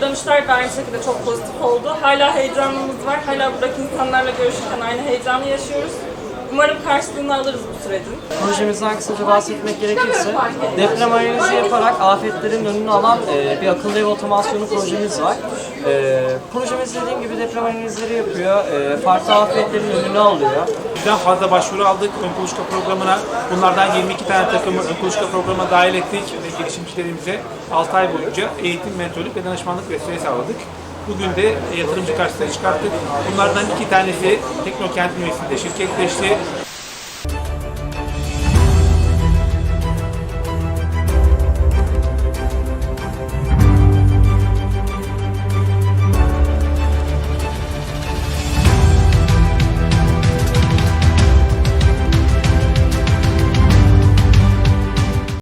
dönüşler de aynı şekilde çok pozitif oldu. Hala heyecanımız var. Hala buradaki insanlarla görüşürken aynı heyecanı yaşıyoruz. Umarım karşılığını alırız bu sürecin. Projemizden kısaca bahsetmek gerekirse deprem analizi yaparak afetlerin önünü alan e, bir akıllı ev otomasyonu projemiz var. E, projemiz dediğim gibi deprem analizleri yapıyor, e, farklı afetlerin önünü alıyor. Bizden fazla başvuru aldık ön kuluçka programına. Bunlardan 22 tane takımı ön kuluçka programına dahil ettik ve girişimcilerimize 6 ay boyunca eğitim, mentorluk ve danışmanlık desteği sağladık. Bugün de yatırımcı karşısına çıkarttık. Bunlardan iki tanesi Teknokent Üniversitesi'nde şirketleşti.